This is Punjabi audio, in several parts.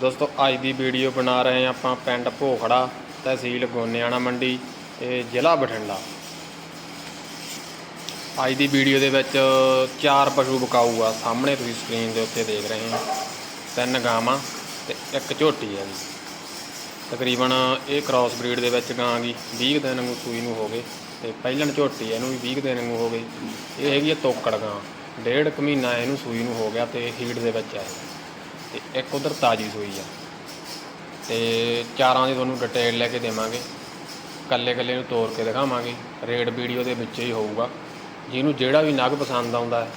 ਦੋਸਤੋ, ਅੱਜ ਦੀ ਵੀਡੀਓ ਬਣਾ ਰਹੇ ਹਾਂ ਆਪਾਂ ਪਿੰਡ ਭੋਖੜਾ ਤਹਿਸੀਲ ਗੋਨਿਆਣਾ ਮੰਡੀ ਤੇ ਜ਼ਿਲ੍ਹਾ ਬਠਿੰਡਾ। ਅੱਜ ਦੀ ਵੀਡੀਓ ਦੇ ਵਿੱਚ ਚਾਰ ਪਸ਼ੂ ਬਕਾਊ ਆ। ਸਾਹਮਣੇ ਤੁਸੀਂ ਸਕਰੀਨ ਦੇ ਉੱਤੇ ਦੇਖ ਰਹੇ ਹੋ। ਤਿੰਨ ਗਾਵਾਂ ਤੇ ਇੱਕ ਝੋਟੀ ਹੈ ਜੀ। ਤਕਰੀਬਨ ਇਹ ਕ੍ਰਾਸ ਬਰੀਡ ਦੇ ਵਿੱਚ ਗਾਂ ਗੀ। 20 ਦਿਨ ਨੂੰ ਸੂਈ ਨੂੰ ਹੋ ਗਏ ਤੇ ਪਹਿਲਣ ਝੋਟੀ ਇਹਨੂੰ ਵੀ 20 ਦਿਨ ਨੂੰ ਹੋ ਗਈ ਇਹ ਹੈਗੀ ਹੈ ਤੋਕੜ ਗਾਂ। ਡੇਢ ਕੁ ਮਹੀਨਾ ਇਹਨੂੰ ਸੂਈ ਨੂੰ ਹੋ ਗਿਆ ਤੇ ਹੀਟ ਦੇ ਵਿੱਚ ਹੈ ਤੇ ਇੱਕ ਉਧਰ ਤਾਜੀ ਸੂਈ ਆ। ਤੇ ਚਾਰਾਂ ਦੀ ਤੁਹਾਨੂੰ ਡਿਟੇਲ ਲੈ ਕੇ ਦੇਵਾਂਗੇ। ਕੱਲੇ ਕੱਲੇ ਨੂੰ ਤੋੜ ਕੇ ਦਿਖਾਵਾਂਗੇ। ਰੇਟ ਵੀਡੀਓ ਦੇ ਵਿੱਚ ਹੀ ਹੋਊਗਾ। ਜਿਹਨੂੰ ਜਿਹੜਾ ਵੀ ਨਗ ਪਸੰਦ ਆਉਂਦਾ ਹੈ,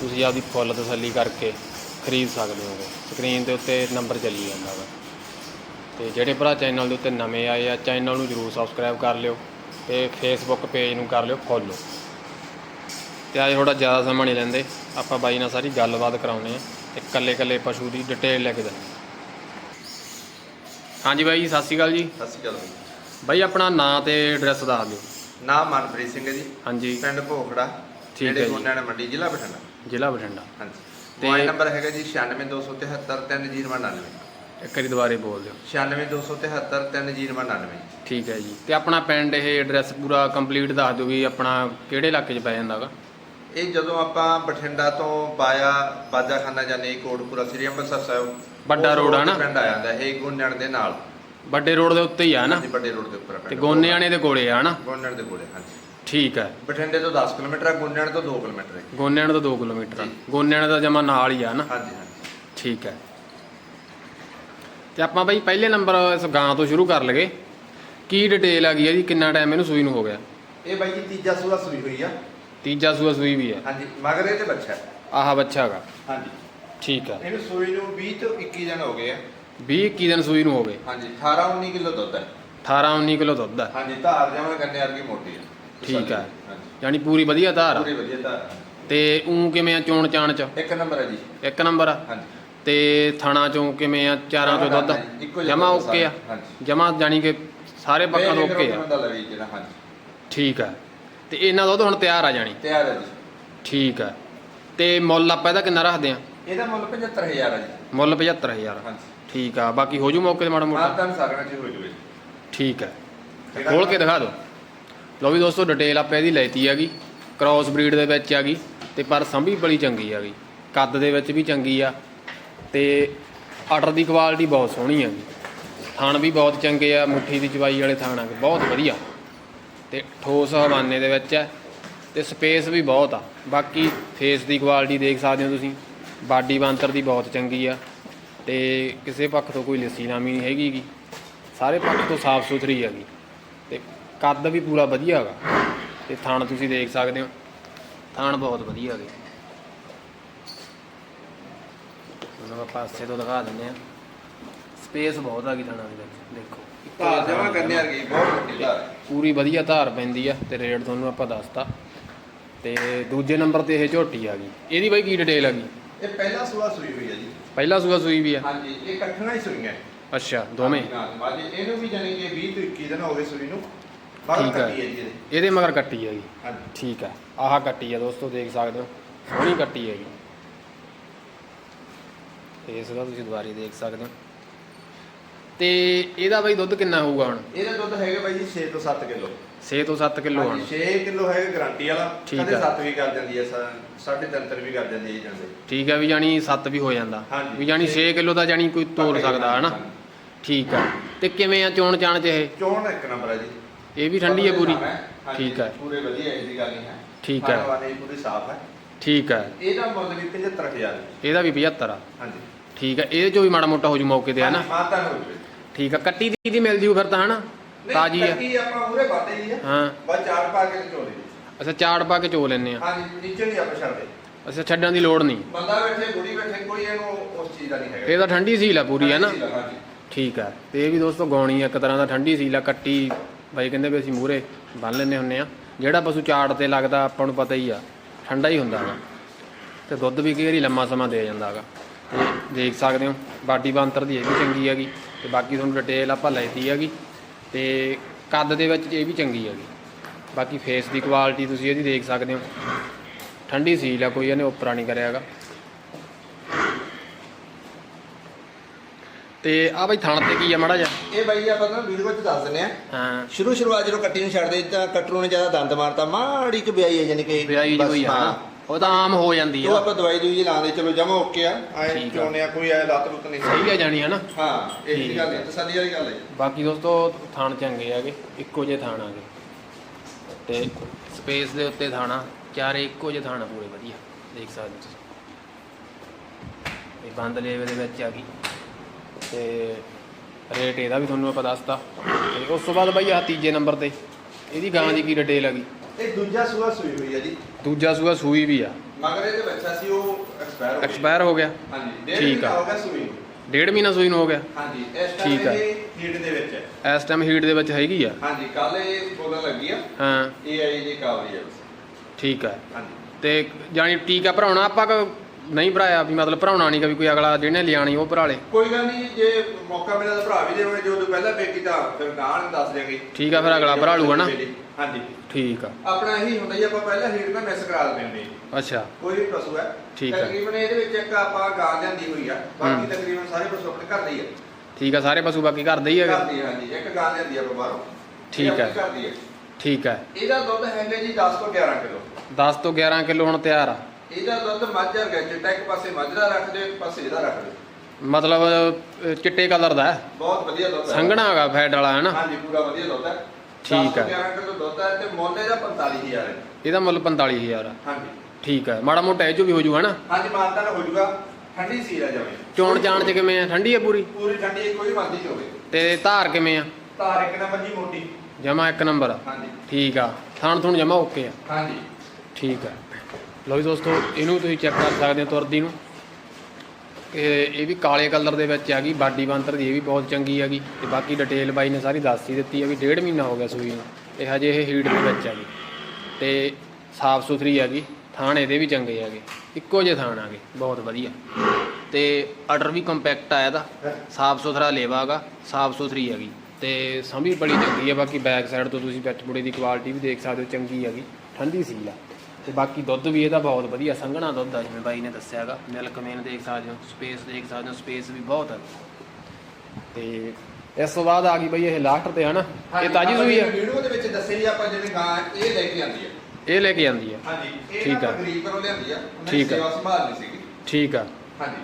ਤੁਸੀਂ ਆਪਦੀ ਫੁੱਲ ਤਸੱਲੀ ਕਰਕੇ ਖਰੀਦ ਸਕਦੇ ਹੋਗੇ। ਸਕਰੀਨ ਦੇ ਉੱਤੇ ਨੰਬਰ ਚੱਲੀ ਜਾਂਦਾ ਵਾ। ਤੇ ਜਿਹੜੇ ਭਰਾ ਚੈਨਲ ਦੇ ਉੱਤੇ ਨਵੇਂ ਆਏ ਆ, ਚੈਨਲ ਨੂੰ ਜਰੂਰ ਸਬਸਕ੍ਰਾਈਬ ਕਰ ਲਿਓ ਤੇ ਫੇਸਬੁੱਕ ਪੇਜ ਨੂੰ ਕਰ ਲਿਓ ਫੋਲੋ ਤੇ ਅੱਜ ਥੋੜਾ ਜ਼ਿਆਦਾ ਸਮਾਂ ਨਹੀਂ ਲੈਂਦੇ। ਆਪਾਂ ਬਾਈ ਨਾਲ ਸਾਰੀ ਗੱਲਬਾਤ ਕਰਾਉਨੇ ਆ ਤੇ ਕੱਲੇ ਕੱਲੇ ਪਸ਼ੂ ਦੀ ਡਿਟੇਲ ਲੈ ਕੇ ਦਿੰਦੇ ਹਾਂਜੀ ਬਾਈ ਜੀ ਸਤਿ ਸ਼੍ਰੀ ਅਕਾਲ ਜੀ। ਸਤਿ ਸ਼੍ਰੀ ਅਕਾਲ ਜੀ। ਬਾਈ ਆਪਣਾ ਨਾਂ ਤੇ ਐਡਰੈਸ ਦੱਸ ਦਿਓ। ਨਾਮ ਮਨਪ੍ਰੀਤ ਸਿੰਘ ਹੈ ਜੀ। ਹਾਂਜੀ। ਪਿੰਡ ਭੋਖੜਾ। ਠੀਕ ਹੈ ਜੀ। ਗੋਨਿਆਣਾ ਮੰਡੀ ਜ਼ਿਲ੍ਹਾ ਬਠਿੰਡਾ। ਜ਼ਿਲ੍ਹਾ ਬਠਿੰਡਾ। ਹਾਂਜੀ। ਤੇ- ਮੋਬਾਈਲ ਨੰਬਰ ਹੈਗਾ ਜੀ 96273 3099 ਇੱਕ ਵਾਰੀ ਦੁਬਾਰੇ ਬੋਲ ਦਿਓ। 96273 3099 ਠੀਕ ਹੈ ਜੀ। ਤੇ ਆਪਣਾ ਪਿੰਡ ਇਹ ਐਡਰੈਸ ਪੂਰਾ ਕੰਪਲੀਟ ਦੱਸ ਦਿਓ ਵੀ ਆਪਣਾ ਕਿਹੜੇ ਇਲਾਕੇ 'ਚ ਪੈ ਜਾਂਦਾ ਗਾ? ਇਹ ਜਦੋਂ ਆਪਾਂ ਬਠਿੰਡਾ ਤੋਂ ਪਾਇਆ ਬਾਜਾਖਾਨਾ ਜਾਂਦੇ ਕੋਟਪੁਰਾ ਸ੍ਰੀ ਅੰਮ੍ਰਿਤਸਰ ਸਾਹਿਬ ਵੱਡਾ ਆ ਤੇ ਨਾ? ਪਿੰਡ ਆ ਜਾਂਦਾ ਇਹ ਗੋਨਿਆਣ ਦੇ ਨਾਲ। ਵੱਡੇ ਰੋਡ ਦੇ ਉੱਤੇ ਹੀ ਆ ਨਾ? ਵੱਡੇ ਰੋਡ ਦੇ ਉੱਪਰ ਆ ਤੇ ਗੋਨੇਆਣੇ ਦੇ ਕੋਲੇ ਆ ਨਾ? ਗੋਨਿਆਣ ਦੇ ਕੋਲੇ ਹਾਂਜੀ। ਠੀਕ ਹੈ ਬਠਿੰਡੇ ਤੋਂ 10 ਕਿਲੋਮੀਟਰ ਆ ਗੋਨਿਆਣ ਤੋਂ 2 ਕਿਲੋਮੀਟਰ ਹੈ ਗੋਨੇਆਣੇ ਤੋਂ 2 ਕਿਲੋਮੀਟਰ ਆ। ਜੀ। ਗੋਨੇਆਣੇ ਦਾ ਜਮਾ ਨਾਲ ਹੀ ਆ ਨਾ? ਹਾਂਜੀ ਹਾਂਜੀ। ਠੀਕ ਹੈ ਤੇ ਆਪਾਂ ਬਾਈ ਪਹਿਲੇ ਨੰਬਰ ਇਸ ਗਾਂ ਤੋਂ ਸ਼ੁਰੂ ਕਰ ਲਗੇ। ਕੀ ਡਿਟੇਲ ਆ ਗਈ ਇਹਦੀ? ਕਿੰਨਾ ਟਾਈਮ ਇਹਨੂੰ ਸੂਈ ਨੂੰ ਹੋ ਗਿਆ? ਇਹ ਬਾਈ ਜੀ ਤੀਜਾ ਸੂਆ ਸੂਈ ਹੋਈ ਆ। ਤੀਜਾ ਸੂਆ ਸੂਈ ਵੀ ਹੈ ਹਾਂਜੀ ਮਗਰ ਇਹ ਤੇ ਬੱਚਾ ਹੈ। ਆਹ ਬੱਚਾ ਹੈਗਾ ਹਾਂਜੀ ਠੀਕ ਹੈ ਇਹਨੂੰ ਸੂਈ ਨੂੰ 20 ਤੋਂ 21 ਦਿਨ ਹੋ ਗਏ ਆ 20 21 ਦਿਨ ਸੂਈ ਨੂੰ ਹੋ ਗਏ ਹਾਂਜੀ 18 19 ਕਿਲੋ ਦੁੱਧ ਹੈ 18 19 ਕਿਲੋ ਦੁੱਧ ਹੈ ਹਾਂਜੀ ਧਾਰ ਜਾਵਾਂ ਕੰਨੇ ਵਰਗੀ ਮੋਟੀ ਹੈ ਠੀਕ ਹੈ। ਹਾਂਜੀ ਯਾਨੀ ਪੂਰੀ ਵਧੀਆ ਧਾਰ ਆ ਪੂਰੀ ਵਧੀਆ ਧਾਰ ਹੈ। ਤੇ ਉਂ ਕਿਵੇਂ ਆ ਚੋਣ ਚਾਣ ਚ ਇੱਕ ਨੰਬਰ ਹੈ ਜੀ ਇੱਕ ਨੰਬਰ ਆ ਹਾਂਜੀ ਤੇ ਥਾਣਾ ਚੋਂ ਕਿਵੇਂ ਆ ਚਾਰਾਂ ਚੋਂ ਦੁੱਧ ਇੱਕੋ ਜਿਹਾ ਜਮਾ ਦੁੱਧ ਓਕੇ ਆ ਹਾਂਜੀ ਜਮਾ ਜਾਨੀ ਕਿ ਸਾਰੇ ਪੱਖਾਂ ਤੋਂ ਓਕੇ ਆ ਹਾਂਜੀ ਠੀਕ ਆ ਤੇ ਇਹਨਾਂ ਦੁੱਧ ਹੁਣ ਤਿਆਰ ਆ ਜਾਣੀ। ਤਿਆਰ ਹੈ ਜੀ। ਠੀਕ ਆ। ਤੇ ਮੁੱਲ ਆਪਾਂ ਇਹਦਾ ਕਿੰਨਾ ਰੱਖਦੇ ਆ? ਇਹਦਾ ਮੁੱਲ 75000 ਹੈ ਜੀ। ਮੁੱਲ 75000 ਹਾਂਜੀ। ਠੀਕ ਆ ਬਾਕੀ ਹੋ ਜੂ ਮੌਕੇ ਤੇ ਮਾੜਾ ਮੋਟਾ? ਮਾਤਾ ਨੂੰ ਸਾਗਣਾ ਚ ਹੋ ਜੂਵੇ ਠੀਕ ਹੈ ਤੇ ਖੋਲ ਕੇ ਦਿਖਾ ਦਿਓ। ਲਓ ਵੀ ਦੋਸਤੋ ਡਿਟੇਲ ਆਪਾਂ ਇਹਦੀ ਲੈਤੀ ਹੈਗੀ। ਕ੍ਰਾਸ ਬਰੀਡ ਦੇ ਵਿੱਚ ਹੈਗੀ। ਤੇ ਪਰ ਸੰਭੀ ਬੜੀ ਚੰਗੀ ਹੈਗੀ। ਕੱਦ ਦੇ ਵਿੱਚ ਵੀ ਚੰਗੀ ਆ। ਤੇ ਆਰਡਰ ਦੀ ਕੁਆਲਿਟੀ ਬਹੁਤ ਸੋਹਣੀ ਹੈਗੀ। ਥਣ ਵੀ ਬਹੁਤ ਚੰਗੇ ਆ। ਮੁੱਠੀ ਦੀ ਚਵਾਈ ਵਾਲੇ ਥਣ ਆ ਬਹੁਤ ਵਧੀਆ। ਤੇ ਠੋਸ ਹਵਾਨੇ ਦੇ ਵਿੱਚ ਹੈ ਤੇ ਸਪੇਸ ਵੀ ਬਹੁਤ ਆ। ਬਾਕੀ ਫੇਸ ਦੀ ਕੁਆਲਿਟੀ ਦੇਖ ਸਕਦੇ ਹੋ ਤੁਸੀਂ। ਬਾਡੀ ਬਾਂਤਰ ਦੀ ਬਹੁਤ ਚੰਗੀ ਆ। ਤੇ ਕਿਸੇ ਪੱਖ ਤੋਂ ਕੋਈ ਲੱਸੀ ਨਾਮੀ ਨਹੀਂ ਹੈਗੀ ਗੀ। ਸਾਰੇ ਪੱਖ ਤੋਂ ਸਾਫ਼ ਸੁਥਰੀ ਹੈਗੀ। ਤੇ ਕੱਦ ਵੀ ਪੂਰਾ ਵਧੀਆ ਹੈਗਾ। ਤੇ ਥਾਣ ਤੁਸੀਂ ਦੇਖ ਸਕਦੇ ਹੋ। ਥਾਣ ਬਹੁਤ ਵਧੀਆ ਹੈਗੇ। ਉਹਨਾਂ ਆਪਾਂ ਪਾਸੇ ਤੋਂ ਦਿਖਾ ਦਿੰਦੇ ਆ ਸਪੇਸ ਬਹੁਤ ਹੈਗੀ ਥਣਾਂ ਦੇ ਵਿੱਚ, ਦੇਖੋ। ਧਾਰ ਥਣ ਕੰਨੇ ਵਰਗੀ ਬਹੁਤ ਮੋਟੀ ਧਾਰ ਹੈ। ਪੂਰੀ ਵਧੀਆ ਧਾਰ ਪੈਂਦੀ ਆ ਤੇ ਰੇਟ ਤੁਹਾਨੂੰ ਆਪਾਂ ਦੱਸਤਾ। ਤੇ ਦੂਜੇ ਨੰਬਰ ਤੇ ਇਹ ਝੋਟੀ ਆ ਗਈ। ਇਹਦੀ ਬਾਈ ਕੀ ਡਿਟੇਲ ਆ ਗਈ? ਇਹ ਪਹਿਲਾ ਸੂਆ ਸੂਈ ਹੋਈ ਹੈ ਜੀ। ਪਹਿਲਾ ਸੂਆ ਸੂਈ ਵੀ ਆ? ਹਾਂਜੀ ਇਹ ਇਕੱਠੀਆਂ ਹੀ ਸੂਈਆਂ ਅੱਛਾ ਦੋਵੇਂ? ਮਾਜੀ ਇਹਨੂੰ ਵੀ ਜਾਨੀ ਕਿ 20 ਤੋਂ 21 ਦਿਨ ਹੋ ਗਏ ਸੂਈ ਨੂੰ। ਬਾਹਰ ਠੀਕ ਹੈ। ਕੱਟੀ ਹੈ ਜੀ ਇਹਦੇ। ਇਹਦੇ ਮਗਰ ਕੱਟੀ ਹੈਗੀ ਹਾਂਜੀ। ਠੀਕ ਹੈ ਆਹ ਕੱਟੀ ਆ ਦੋਸਤੋ ਦੇਖ ਸਕਦੇ ਹੋ। ਸੋਹਣੀ ਕੱਟੀ ਹੈਗੀ ਇਸ ਦਾ ਤੁਸੀਂ ਦੁਬਾਰੀ ਦੇਖ ਸਕਦੇ ਹੋ। ਤੇ ਇਹਦਾ ਬਾਈ ਦੁੱਧ ਕਿੰਨਾ ਹੋਊਗਾ ਹੁਣ? ਇਹਦਾ ਦੁੱਧ ਹੈਗਾ ਬਾਈ ਜੀ 6 ਤੋਂ 7 ਕਿਲੋ। 6 ਤੋਂ 7 ਕਿਲੋ ਹੁਣ। 6 ਕਿਲੋ ਹੈਗਾ ਗਾਰੰਟੀ ਵਾਲਾ। ਕਦੇ ਹੈ। 7 ਵੀ ਕਰ ਜਾਂਦੀ ਹੈ ਸਾਢੇ ਤਿੰਨ ਤਿੰਨ ਵੀ ਕਰ ਜਾਂਦੀ ਹੈ ਜਾਂਦੇ। ਠੀਕ ਹੈ ਵੀ ਜਾਨੀ 7 ਵੀ ਹੋ ਜਾਂਦਾ। ਵੀ ਜਾਨੀ 6 ਕਿਲੋ ਦਾ ਜਾਨੀ ਕੋਈ ਤੋਲ ਸਕਦਾ ਹੈ ਨਾ ਠੀਕ ਆ। ਤੇ ਕਿਵੇਂ ਆ ਚੋਣ ਚਾਣ ਚ ਇਹ? ਚੋਣ ਇੱਕ ਨੰਬਰ ਹੈ ਜੀ। ਇਹ ਵੀ ਠੰਡੀ ਹੈ। ਪੂਰੀ ਠੀਕ ਹੈ ਪੂਰੇ ਵਧੀਆ ਹੈ ਇਹਦੀ ਗੱਲ ਨਹੀਂ ਹੈ। ਠੀਕ ਹੈ। ਪੂਰੀ ਸਾਫ਼ ਹੈ। ਠੀਕ ਹੈ ਇਹਦਾ ਮੁੱਲ ਵੀ 75000 ਇਹਦਾ ਵੀ 75 ਆ। ਹਾਂਜੀ। ਠੀਕ ਹੈ ਇਹਦੇ ਚੋਂ ਵੀ ਮਾੜਾ ਮੋਟਾ ਹੋ ਜੂ ਮੌਕੇ ਤੇ ਹੈ ਨਾ ਮਾਤਾ ਹੋ ਠੀਕ ਆ ਕੱਟੀ ਦੀ ਦੀ ਮਿਲ ਜੂ ਫਿਰ ਤਾਂ ਹਨਾ? ਤਾਜੀ ਆ। ਕੀ ਆਪਾਂ ਹੀ ਆ। ਹਾਂ। ਬਸ ਚਾਰ ਪਾ ਕੇ ਚੋਲੇ ਅੱਛਾ ਚਾੜ ਪਾ ਕੇ ਚੋ ਲੈਨੇ ਆ। ਹਾਂਜੀ ਨੀਚੇ ਨਹੀਂ ਆਪਾਂ ਛੱਡਦੇ। ਅੱਛਾ ਛੱਡਣ ਦੀ ਲੋੜ ਨਹੀਂ। ਬੰਦਾ ਬੈਠੇ ਬੁੜੀ ਬੈਠੇ ਕੋਈ ਇਹਨੂੰ ਉਸ ਚੀਜ਼ ਦਾ ਨਹੀਂ ਹੈਗਾ। ਇਹ ਤਾਂ ਠੰਡੀ ਸੀਲ ਆ ਪੂਰੀ ਹੈ ਨਾ? ਹਾਂਜੀ। ਠੀਕ ਆ। ਤੇ ਇਹ ਵੀ ਦੋਸਤੋ ਗਾਉਣੀ ਆ ਇੱਕ ਤਰ੍ਹਾਂ ਦਾ ਠੰਡੀ ਸੀਲ ਆ ਕੱਟੀ। ਬਾਈ ਕਹਿੰਦੇ ਵੀ ਅਸੀਂ ਮੂਰੇ ਬੰਨ ਲੈਨੇ ਹੁੰਨੇ ਆ। ਜਿਹੜਾ ਪਸ਼ੂ ਚਾੜ ਤੇ ਲੱਗਦਾ ਆਪਾਂ ਨੂੰ ਪਤਾ ਹੀ ਆ ਠੰਡਾ ਹੀ ਹੁੰਦਾ ਗਾ ਤੇ ਦੁੱਧ ਵੀ ਕਈ ਵਾਰੀ ਲੰਮਾ ਸਮਾਂ ਦੇ ਜਾਂਦਾ ਗਾ ਤੇ ਦੇਖ ਸਕਦੇ ਹੋ ਬਾਡੀ ਬਾਂਤਰ ਦੀ ਇਹ ਵੀ ਚੰਗੀ ਹੈਗੀ। ਤੇ ਬਾਕੀ ਤੁਹਾਨੂੰ ਡਿਟੇਲ ਆਪਾਂ ਲੈਤੀ ਹੈਗੀ। ਤੇ ਕੱਦ ਦੇ ਵਿੱਚ ਇਹ ਵੀ ਚੰਗੀ ਹੈਗੀ। ਬਾਕੀ ਫੇਸ ਦੀ ਕੁਆਲਿਟੀ ਤੁਸੀਂ ਇਹਦੀ ਦੇਖ ਸਕਦੇ ਹੋ। ਠੰਡੀ ਸੀਲ ਆ ਕੋਈ ਇਹਨੇ ਉਪਰਾ ਨਹੀਂ ਕਰਿਆਗਾ ਤੇ ਆ ਬਈ ਥਣ ਤੇ ਕੀ ਆ ਮੜਾ ਜਾ ਇਹ ਬਾਈ ਆਪਾਂ ਤੁਹਾਨੂੰ ਵੀਡੀਓ ਵਿੱਚ ਦੱਸ ਦਿੰਦੇ ਆ। ਹਾਂ। ਸ਼ੁਰੂ ਸ਼ੁਰੂਆਤ ਜਦੋਂ ਕੱਟੀ ਨੂੰ ਛੱਡਦੇ ਤਾਂ ਕਟਰੂ ਨੇ ਜ਼ਿਆਦਾ ਦੰਦ ਮਾਰਤਾ ਮਾੜੀ ਕੁ ਵਿਆਹੀ ਹੈ ਯਾਨੀ ਕਿ ਵਿਆਹੀ ਬਸ, ਹੋਈ ਆ। ਨਾ। ਉਹ ਤਾਂ ਆਮ ਹੋ ਜਾਂਦੀ ਉਹ ਆ ਆਪਾਂ ਦਵਾਈ ਦੂਈ ਲਾਉਂਦੇ ਚਲੋ ਜਮਾ ਓਕੇ ਆ। ਆਏ ਠੀਕ ਆ। ਆ ਕੋਈ ਆਏ ਲੱਤ ਲੁੱਤ ਨਹੀਂ। ਸਹੀ ਆ ਜਾਣੀ ਹੈ ਨਾ। ਹਾਂ ਇਹ ਠੀਕ ਗੱਲ ਆ। ਹੈ ਤਸੱਲੀ ਵਾਲੀ ਗੱਲ ਹੈ ਬਾਕੀ ਦੋਸਤੋ ਥਾਣ ਚੰਗੇ ਹੈਗੇ ਇੱਕੋ ਜਿਹੇ ਥਾਣ ਆਗੇ ਤੇ ਸਪੇਸ ਦੇ ਉੱਤੇ ਥਾਣਾ ਚਾਰੇ ਇੱਕੋ ਜਿਹੇ ਥਾਣਾ ਪੂਰੇ ਵਧੀਆ। ਦੇਖ ਸਕਦੇ ਹੋ ਤੁਸੀਂ। ਇਹ ਬੰਦ ਲੇਵੇ ਦੇ ਵਿੱਚ ਆ ਗਈ। ਤੇ ਰੇਟ ਇਹਦਾ ਵੀ ਤੁਹਾਨੂੰ ਆਪਾਂ ਦੱਸਤਾ। ਤੇ ਉਸ ਤੋਂ ਬਾਅਦ ਬਾਈ ਆ ਤੀਜੇ ਨੰਬਰ ਤੇ ਇਹਦੀ ਗਾਂ ਦੀ ਕੀ ਡਿਟੇਲ ਹੈਗੀ ਇਹ ਦੂਜਾ ਸੂਆ ਸੂਈ ਹੋਈ ਹੈ ਜੀ। ਦੂਜਾ ਸੂਆ ਸੂਈ ਵੀ ਆ। ਮਗਰ ਇਹਦੇ ਬੱਚਾ ਸੀ ਉਹ ਐਕਸਪਾਇਰ ਹੋ ਗਿਆ ਐਕਸਪਾਇਰ ਹੋ ਗਿਆ। ਹਾਂਜੀ ਡੇਢ ਠੀਕ ਆ। ਮਹੀਨਾ ਹੋ ਗਿਆ ਸੂਈ ਨੂੰ। ਡੇਢ ਮਹੀਨਾ ਸੂਈ ਨੂੰ ਹੋ ਗਿਆ। ਹਾਂਜੀ ਇਸ ਠੀਕ ਟਾਈਮ ਆ। ਇਹ ਹੀਟ ਦੇ ਵਿੱਚ ਹੈ। ਇਸ ਟਾਈਮ ਹੀਟ ਦੇ ਵਿੱਚ ਹੈਗੀ ਆ। ਹਾਂਜੀ ਕੱਲ ਇਹ ਬੋਲਣ ਲੱਗੀ ਆ। ਹਾਂ। ਇਹ ਆਈ ਜੀ ਕਾਵਰੀ ਹੈ ਠੀਕ ਆ। ਹਾਂਜੀ। ਤੇ ਜਾਨੀ ਟੀਕਾ ਭਰਾਉਣਾ ਆਪਾਂ ਕਿ ਨਹੀਂ ਭਰਾਇਆ? ਵੀ ਮਤਲਬ ਭਰਾਉਣਾ ਨਹੀਂ ਕਿ ਵੀ ਕੋਈ ਅਗਲਾ ਜਿਹਨੇ ਲਿਆਣੀ ਉਹ ਭਰਾ ਲੇ। ਕੋਈ ਗੱਲ ਨਹੀਂ ਜੇ ਮੌਕਾ ਮਿਲਿਆ ਤਾਂ ਭਰਾ ਵੀ ਦੇਵਾਂਗੇ। ਜੋ ਤੋਂ ਪਹਿਲਾਂ ਬੇਕੀ ਤਾਂ ਫਿਰ ਗਾਂ ਨੂੰ ਦੱਸ ਦਿਆਂਗੇ। ਠੀਕ ਆ, ਫਿਰ ਅਗਲਾ ਭਰਾ ਲੂਗਾ ਨਾ। ਹਾਂਜੀ। ਠੀਕ ਆ। ਆਪਣਾ ਇਹੀ ਹੁੰਦਾ ਜੀ ਆਪਾਂ ਪਹਿਲਾਂ ਹੀਟ ਨਾ ਮਿਸ ਕਰਾ ਦਿੰਦੇ ਹਾਂ। ਜੀ। ਅੱਛਾ। ਕੋਈ ਵੀ ਪਸ਼ੂ ਹੈ। ਠੀਕ ਆ। ਤਕਰੀਬਨ ਇਹਦੇ ਵਿੱਚ ਇੱਕ ਆਪਾਂ ਗਾਂ ਲਿਆਂਦੀ ਹੋਈ ਆ। ਬਾਕੀ ਹੂੰ। ਤਕਰੀਬਨ ਸਾਰੇ ਪਸ਼ੂ ਆਪਣੇ ਘਰ ਦੇ ਹੀ ਆ। ਠੀਕ ਆ ਸਾਰੇ ਪਸ਼ੂ ਬਾਕੀ ਘਰ ਦੇ ਹੀ ਘਰ ਹੈਗੇ ਦੀ ਹਾਂਜੀ। ਇੱਕ ਗਾਂ ਲਿਆਂਦੀ ਆ ਆਪਾਂ ਬਾਹਰੋਂ। ਠੀਕ। ਆਪਣੇ ਘਰ ਦੀ ਹੈ ਠੀਕ ਆ। ਇਹਦਾ ਦੁੱਧ ਹੈਗਾ ਜੀ 10 ਤੋਂ 11 ਕਿਲੋ। 10 ਤੋਂ 11 ਕਿਲੋ ਹੁਣ ਤਿਆਰ ਆ। ਇਹਦਾ ਦੁੱਧ ਮੱਝ ਵਰਗਾ ਚਿੱਟਾ ਇੱਕ ਪਾਸੇ ਮੱਝ ਦਾ ਰੱਖ ਦਿਓ ਇੱਕ ਪਾਸੇ ਇਹਦਾ ਰੱਖ ਦਿਓ। ਮਤਲਬ ਅਹ, ਚਿੱਟੇ ਕਲਰ ਦਾ ਹੈ? ਬਹੁਤ ਵਧੀਆ ਦੁੱਧ ਹੈ। ਸੰਘਣਾ ਹੈਗਾ ਫੈਟ ਵਾਲਾ ਹੈ ਨਾ? ਹਾਂਜੀ ਪੂਰਾ ਵਧੀਆ ਦੁੱਧ ਹੈ। ਠੀਕ ਹੈ। 11 ਕਿਲੋ ਦੁੱਧ ਹੈ ਤੇ ਮੁੱਲ ਇਹਦਾ 45000 ਹੈ। ਇਹਦਾ ਮੁੱਲ 45000 ਆ ਹਾਂਜੀ। ਠੀਕ ਆ ਮਾੜਾ ਮੋਟਾ ਇਹ ਚੋਂ ਵੀ ਹੋ ਜੂ ਹਨਾ ਹਾਂਜੀ ਮਾਨਤਾ ਨਾ ਹੋ ਜਾਊਗਾ ਠੰਡੀ ਸੀ ਆ ਜਾਵੇ। ਚੋਣ ਚਾਣ ਚ ਕਿਵੇਂ ਆ? ਠੰਡੀ ਆ ਪੂਰੀ? ਪੂਰੀ ਠੰਡੀ ਕੋਈ ਮਰਜ਼ੀ ਚ ਹੋਵੇ। ਤੇ ਧਾਰ ਕਿਵੇਂ ਆ? ਧਾਰ ਇੱਕ ਨੰਬਰ ਜੀ ਮੋਟੀ। ਜਮਾ ਇੱਕ ਨੰਬਰ। ਆ ਹਾਂਜੀ। ਠੀਕ ਆ। ਥਣ ਥੁਣ ਜਮਾ ਓਕੇ ਆ। ਹਾਂਜੀ। ਠੀਕ ਹੈ ਲਓ ਜੀ ਦੋਸਤੋ ਇਹਨੂੰ ਤੁਸੀਂ ਚੈੱਕ ਕਰ ਸਕਦੇ ਹੋ ਤੁਰਦੀ ਨੂੰ। ਇਹ ਇਹ ਵੀ ਕਾਲੇ ਕਲਰ ਦੇ ਵਿੱਚ ਹੈਗੀ ਬਾਡੀ ਬੰਤਰ ਦੀ ਇਹ ਵੀ ਬਹੁਤ ਚੰਗੀ ਹੈਗੀ ਤੇ ਬਾਕੀ ਡਿਟੇਲ ਬਾਈ ਨੇ ਸਾਰੀ ਦੱਸ ਹੀ ਦਿੱਤੀ ਹੈ ਵੀ ਡੇਢ ਮਹੀਨਾ ਹੋ ਗਿਆ ਸੂਈ ਨੂੰ। ਤੇ ਹਜੇ ਇਹ ਹੀਟ ਦੇ ਵਿੱਚ ਹੈਗੀ ਤੇ ਸਾਫ਼ ਸੁਥਰੀ ਹੈਗੀ ਥਾਣੇ ਦੇ ਵੀ ਚੰਗੇ ਹੈਗੇ ਇੱਕੋ ਜਿਹੇ ਥਾਣ ਆਗੇ ਬਹੁਤ ਵਧੀਆ। ਤੇ ਆਰਡਰ ਵੀ ਕੰਪੈਕਟ ਆਇਆ ਦਾ ਸਾਫ਼ ਸੁਥਰਾ ਲੇਵਾ ਹੈਗਾ ਸਾਫ਼ ਸੁਥਰੀ ਹੈਗੀ ਤੇ ਸੰਭੀ ਬੜੀ ਚੰਗੀ ਹੈ ਬਾਕੀ ਬੈਕ ਸਾਈਡ ਤੋਂ ਤੁਸੀਂ ਵਿੱਚ ਬੁੜੇ ਦੀ ਕੁਆਲਿਟੀ ਵੀ ਦੇਖ ਸਕਦੇ ਹੋ, ਚੰਗੀ ਹੈਗੀ ਠੰਡੀ ਸੀਲ ਆ। ਤੇ ਬਾਕੀ ਦੁੱਧ ਵੀ ਇਹਦਾ ਬਹੁਤ ਵਧੀਆ ਸੰਘਣਾ ਦੁੱਧ ਆ ਜਿਵੇਂ ਬਾਈ ਨੇ ਦੱਸਿਆ ਹੈਗਾ। ਮਿਲਕ ਮੇਨ ਦੇਖ ਸਕਦੇ ਹੋ ਸਪੇਸ ਦੇਖ ਸਕਦੇ ਹੋ ਸਪੇਸ ਵੀ ਬਹੁਤ ਹੈ ਤੇ ਇਸ ਤੋਂ ਬਾਅਦ ਆ ਗਈ ਬਈ ਇਹ ਲਾਸਟ ਤੇ ਹਨਾ? ਇਹ ਤਾਜੀ ਸੂਈ ਆ? ਵੀਡੀਓ ਦੇ ਵਿੱਚ ਦੱਸੇ ਜੀ ਆਪਾਂ ਜਿਵੇਂ ਗਾਂ ਇਹ ਲੈ ਕੇ ਆਂਦੀ ਹੈ ਇਹ ਲੈ ਕੇ ਆਂਦੀ ਆ। ਹਾਂਜੀ ਠੀਕ ਆ। ਗਰੀਬ ਘਰੋਂ ਲਿਆਂਦੀ ਆ। ਉਹਨਾਂ ਠੀਕ ਆ। ਸੇਵਾ ਸੰਭਾਲ ਨਹੀਂ ਸੀਗੀ। ਠੀਕ ਆ। ਹਾਂਜੀ।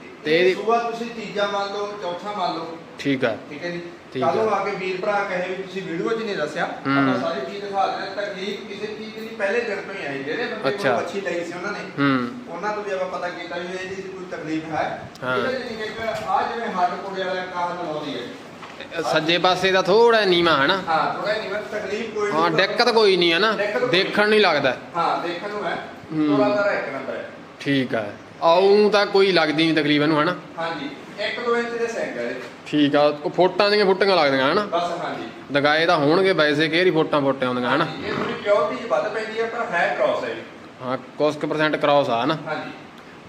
ਤੇ ਤੇ ਇਹਦੀ- ਸੂਆ ਤੁਸੀਂ ਤੀਜਾ ਮੰਨ ਲਓ ਚੌਥਾ ਮੰਨ ਲਓ। ਠੀਕ ਆ। ਠੀਕ ਹੈ ਜੀ। ਠੀਕ ਕੱਲ ਨੂੰ ਆ। ਕੇ ਵੀਰ ਭਰਾ ਕਹੇ ਵੀ ਤੁਸੀਂ ਵੀਡੀਓ 'ਚ ਨਹੀਂ ਦੱਸਿਆ ਹੂੰ। ਆਪਾਂ ਸਾਰੀ ਚੀਜ਼ ਦਿਖਾ ਦਿੰਦੇ ਹਾਂ। ਤਕਲੀਫ ਕਿਸੇ ਚੀਜ਼ ਦੀ ਪਹਿਲੇ ਦਿਨ ਤੋਂ ਹੀ ਆਈ ਜਿਹੜੇ ਬੰਦੇ ਅੱਛਾ। ਕੋਲ ਅੱਛੀ ਲਈ ਸੀ ਉਹਨਾਂ ਨੇ ਹੂੰ ਉਹਨਾਂ ਤੋਂ ਵੀ ਆਪਾਂ ਪਤਾ ਕੀਤਾ ਵੀ ਇਹਦੀ ਕੋਈ ਤਕਲੀਫ ਹੈ ਹਾਂ। ਇਹਦਾ ਜਿਹੜੀ ਕਿ ਆ ਜਿਵੇਂ ਹੱਡ ਕੋੜੇ ਵਾਲਾ ਕਾਹਨ ਲਾਉਂਦੀ ਹੈ ਸੱਜੇ ਪਾਸੇ ਦਾ ਥੋੜਾ ਨੀਵਾ ਹਾਂ ਥੋੜਾ ਮੈਂ ਤਕਲੀਫ ਕੋਈ ਹਾਂ ਦਿੱਕਤ ਕੋਈ ਨਹੀਂ ਦਿੱਕਤ ਕੋਈ ਦੇਖਣ ਨਹੀਂ ਲੱਗਦਾ ਹਾਂ ਦੇਖਣ ਨੂੰ ਹੈ ਹੂੰ। ਥੋੜਾ ਜਿਹਾ ਇੱਕ ਨੰਬਰ ਹੈ ਠੀਕ ਆ ਆਉਂ ਤਾਂ ਕੋਈ ਲੱਗਦੀ ਨਹੀਂ ਤਕਲੀਫ ਇਹਨੂੰ ਹਨਾ ਹਾਂਜੀ 1-2 ਇੰਚ ਦੇ ਸੈਂਕ ਹੈ। ਠੀਕ ਆ ਉਹ ਫੋਟਾਂ ਦੀਆਂ ਫੁੱਟੀਆਂ ਲੱਗਦੀਆਂ ਹਨਾ? ਬਸ ਹਾਂਜੀ। ਦਗਾਏ ਤਾਂ ਹੋਣਗੇ ਵੈਸੇ ਕਿਹੜੀ ਫੋਟਾਂ ਫੋਟੇ ਆਉਂਦੀਆਂ ਹਨਾ? ਇਹ ਥੋੜੀ ਪਿਓਰਟੀ ਵੱਧ ਪੈਂਦੀ ਹੈ ਪਰ ਹੈ ਕ੍ਰਾਸ ਹੈ ਇਹ। ਹਾਂ ਕੁਛ ਕੁ ਪਰਸੈਂਟ ਕ੍ਰਾਸ ਆ ਹਨਾ? ਹਾਂਜੀ।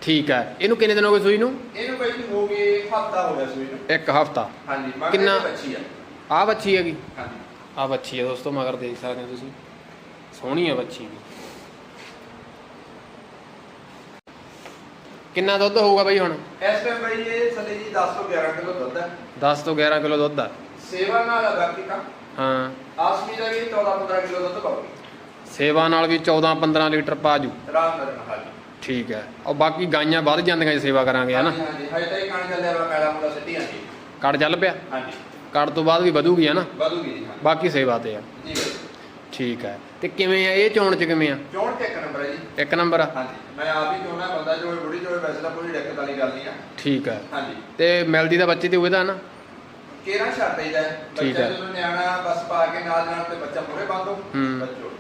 ਠੀਕ ਆ ਇਹਨੂੰ ਕਿੰਨੇ ਦਿਨ ਹੋ ਗਏ ਸੂਈ ਨੂੰ? ਇਹਨੂੰ ਕੋਈ ਨਹੀਂ ਹੋ ਗਏ ਹਫਤਾ ਹੋ ਗਿਆ ਸੂਈ ਨੂੰ। ਇੱਕ ਹਫਤਾ। ਹਾਂਜੀ ਮਗਰ ਕਿੰਨਾ- ਇਹਦੀ ਬੱਚੀ ਆ। ਆ ਬੱਚੀ ਹੈਗੀ? ਹਾਂਜੀ। ਆ ਬੱਚੀ ਹੈ ਦੋਸਤੋ ਮਗਰ ਦੇਖ ਸਕਦੇ ਹੋ ਤੁਸੀਂ। ਸੋਹਣੀ ਹੈ ਬੱਚੀ ਵੀ। ਕਿੰਨਾ ਦੁੱਧ ਹੋਊਗਾ ਬਈ ਹੁਣ? ਇਸ ਟਾਈਮ ਬਈ ਇਹ ਥੱਲੇ ਜੀ 10 ਤੋਂ 11 ਕਿਲੋ ਦੁੱਧ ਹੈ। 10 ਤੋਂ 11 ਕਿਲੋ ਦੁੱਧ ਆ। ਸੇਵਾ ਨਾਲ ਅਗਰ ਕੀਤਾ ਹਾਂ। ਆਸਮੀ ਦਾ ਵੀ 14 15 ਕਿਲੋ ਦੁੱਧ ਪਾਉਗੀ ਸੇਵਾ ਨਾਲ ਵੀ 14 15 ਲੀਟਰ ਪਾਜੂ ਆਰਾਮ ਨਾਲ ਹਾਂਜੀ ਠੀਕ ਹੈ। ਔਰ ਬਾਕੀ ਗਾਈਆਂ ਵੱਧ ਜਾਂਦੀਆਂ ਜੇ ਸੇਵਾ ਕਰਾਂਗੇ ਹਨਾ ਹਾਂਜੀ ਹਾਂਜੀ। ਤਾਂ ਇਹ ਕਣ ਚੱਲਿਆ ਵਾ ਮੈਲਾ ਮੁੰਡਾ ਸਿੱਟੀ ਆਂਦੀ ਕੜ ਚੱਲ ਪਿਆ? ਹਾਂਜੀ। ਕੜ ਤੋਂ ਬਾਅਦ ਵੀ ਵਧੂਗੀ ਹਨਾ ਵਧੂਗੀ ਜੀ ਹਾਂ। ਬਾਕੀ ਸੇਵਾ ਤੇ ਆ। ਜੀ ਬਈ। ਠੀਕ ਹੈ। ਤੇ ਕਿਵੇਂ ਆ? ਇਹ ਚੋਣ ਚ ਕਿਵੇਂ ਆ? ਚੋਣ ਤੇ ਜੀ ਇੱਕ ਨੰਬਰ ਆ। ਹਾਂਜੀ। ਮੈਂ ਆਪ ਹੀ ਚੋਣਾ ਬੰਦਾ ਜੋ ਬੁੜੀ ਜੋ ਵੈਸੇ ਤਾਂ ਕੋਈ ਦਿੱਕਤ ਵਾਲੀ ਗੱਲ ਨਹੀਂ ਆ। ਠੀਕ ਹੈ ਹਾਂਜੀ। ਤੇ ਮਿਲਦੀ ਤਾਂ ਬੱਚੇ ਤੇ ਉਹਦਾ ਨਾ? ਕੇਰਾ ਛੱਡ ਦੇਈਦਾ ਹੈ। ਠੀਕ ਬੱਚਾ ਹੈ। ਜਦੋਂ ਨਿਆਣਾ ਬਸ ਪਾ ਕੇ ਨਾਲ ਨਾਲ ਤੇ ਬੱਚਾ ਮੂਹਰੇ ਬੰਦੋ ਹੂੰ। ਬੱਚੋ।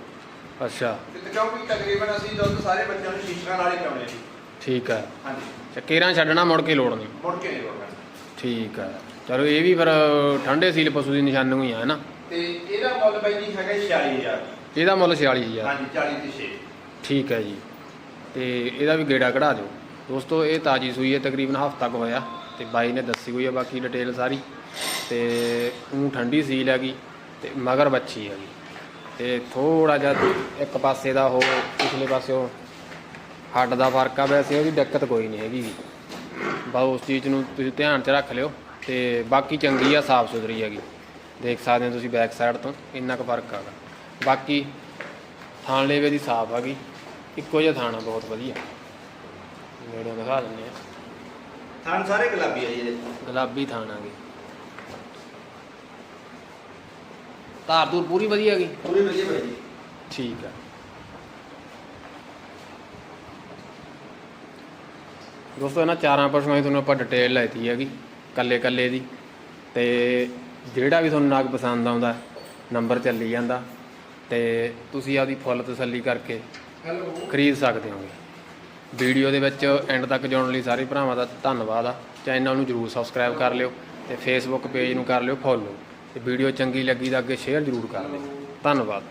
ਅੱਛਾ। ਤੇ ਕਿਉਂਕਿ ਤਕਰੀਬਨ ਅਸੀਂ ਦੁੱਧ ਸਾਰੇ ਬੱਚਿਆਂ ਨੂੰ ਸ਼ੀਸ਼ਕਾਂ ਨਾਲ ਹੀ ਪਿਆਉਣੇ ਜੀ ਠੀਕ ਹੈ ਹਾਂਜੀ। ਚੱਕੇਰਾਂ ਛੱਡਣਾ ਮੁੜ ਕੇ ਲੋੜ ਨਹੀਂ। ਮੁੜ ਕੇ ਨਹੀਂ ਰੋਕਣਾ ਠੀਕ ਹੈ ਚਲੋ ਇਹ ਵੀ ਫਿਰ ਠੰਡੇ ਸੀਲ ਪਸ਼ੂ ਦੀ ਨਿਸ਼ਾਨੀ ਹੋਈ ਹੈ ਨਾ? ਤੇ ਇਹਦਾ ਮੁੱਲ ਬਾਈ ਜੀ ਹੈਗਾ 46000 ਇਹਦਾ ਮੁੱਲ 46000 ਹਾਂਜੀ 40 ਤੇ 6 ਠੀਕ ਹੈ ਜੀ। ਤੇ ਇਹਦਾ ਵੀ ਗੇੜਾ ਕਢਾ ਦਿਓ। ਦੋਸਤੋ, ਇਹ ਤਾਜੀ ਸੂਈ ਹੈ, ਤਕਰੀਬਨ ਹਫ਼ਤਾ ਕੁ ਹੋਇਆ ਤੇ ਬਾਈ ਨੇ ਦੱਸੀ ਹੋਈ ਹੈ ਬਾਕੀ ਡਿਟੇਲ ਸਾਰੀ। ਤੇ ਉਹ ਠੰਡੀ ਸੀਲ ਹੈਗੀ ਤੇ ਮਗਰ ਬੱਚੀ ਹੈਗੀ। ਤੇ ਥੋੜਾ ਜਿਹਾ ਇੱਕ ਪਾਸੇ ਦਾ ਉਹ ਪਿਛਲੇ ਪਾਸਿਓ ਹੱਡ ਦਾ ਫ਼ਰਕ ਆ ਵੈਸੇ, ਉਹਦੀ ਦਿੱਕਤ ਕੋਈ ਨਹੀਂ ਹੈਗੀ। ਬਸ ਉਸ ਚੀਜ਼ ਨੂੰ ਤੁਸੀਂ ਧਿਆਨ 'ਚ ਰੱਖ ਲਿਓ ਤੇ ਬਾਕੀ ਚੰਗੀ ਆ, ਸਾਫ਼ ਸੁਥਰੀ ਹੈਗੀ। ਦੇਖ ਸਕਦੇ ਹੋ ਤੁਸੀਂ ਬੈਕ ਸਾਈਡ ਤੋਂ, ਇੰਨਾ ਕੁ ਫ਼ਰਕ ਆਗਾ ਬਾਕੀ ਥਾਣ ਲੇਵੇ ਦੀ ਸਾਫ਼ ਹੈਗੀ। ਇੱਕੋ ਜਿਹਾ ਥਾਣਾ ਬਹੁਤ ਵਧੀਆ। ਨੇੜੇ ਦਿਖਾ ਦਿੰਦੇ ਆ। ਥਣ ਸਾਰੇ ਗੁਲਾਬੀ ਆ ਜੀ ਇਹਦੇ। ਗੁਲਾਬੀ ਥਾਣ ਗਈ ਧਾਰ ਦੂਰ ਪੂਰੀ ਵਧੀਆ ਗਈ ਪੂਰੀ ਵਧੀਆ ਬਾਈ ਜੀ ਠੀਕ ਆ। ਦੋਸਤੋ ਇਹਨਾਂ ਚਾਰਾਂ ਪਸ਼ੂਆਂ ਦੀ ਤੁਹਾਨੂੰ ਆਪਾਂ ਡਿਟੇਲ ਲੈਤੀ ਹੈਗੀ ਕੱਲੇ ਕੱਲੇ ਦੀ। ਤੇ ਜਿਹੜਾ ਵੀ ਤੁਹਾਨੂੰ ਨਾਗ ਪਸੰਦ ਆਉਂਦਾ ਨੰਬਰ ਚੱਲੀ ਜਾਂਦਾ। ਤੇ ਤੁਸੀਂ ਆਪਦੀ ਫੁੱਲ ਤਸੱਲੀ ਕਰਕੇ ਖਰੀਦ ਸਕਦੇ ਹੋਗੇ ਵੀਡੀਓ ਦੇ ਵਿੱਚ ਐਂਡ ਤੱਕ ਜੁੜਨ ਲਈ ਸਾਰੇ ਭਰਾਵਾਂ ਦਾ ਧੰਨਵਾਦ ਆ। ਚੈਨਲ ਨੂੰ ਜਰੂਰ ਸਬਸਕ੍ਰਾਈਬ ਕਰ ਲਿਓ ਤੇ ਫੇਸਬੁੱਕ ਪੇਜ ਨੂੰ ਕਰ ਲਿਓ ਫੋਲੋ ਤੇ ਵੀਡੀਓ ਚੰਗੀ ਲੱਗੀ ਤਾਂ ਅੱਗੇ ਸ਼ੇਅਰ ਜਰੂਰ ਕਰ ਦਿਓ। ਧੰਨਵਾਦ।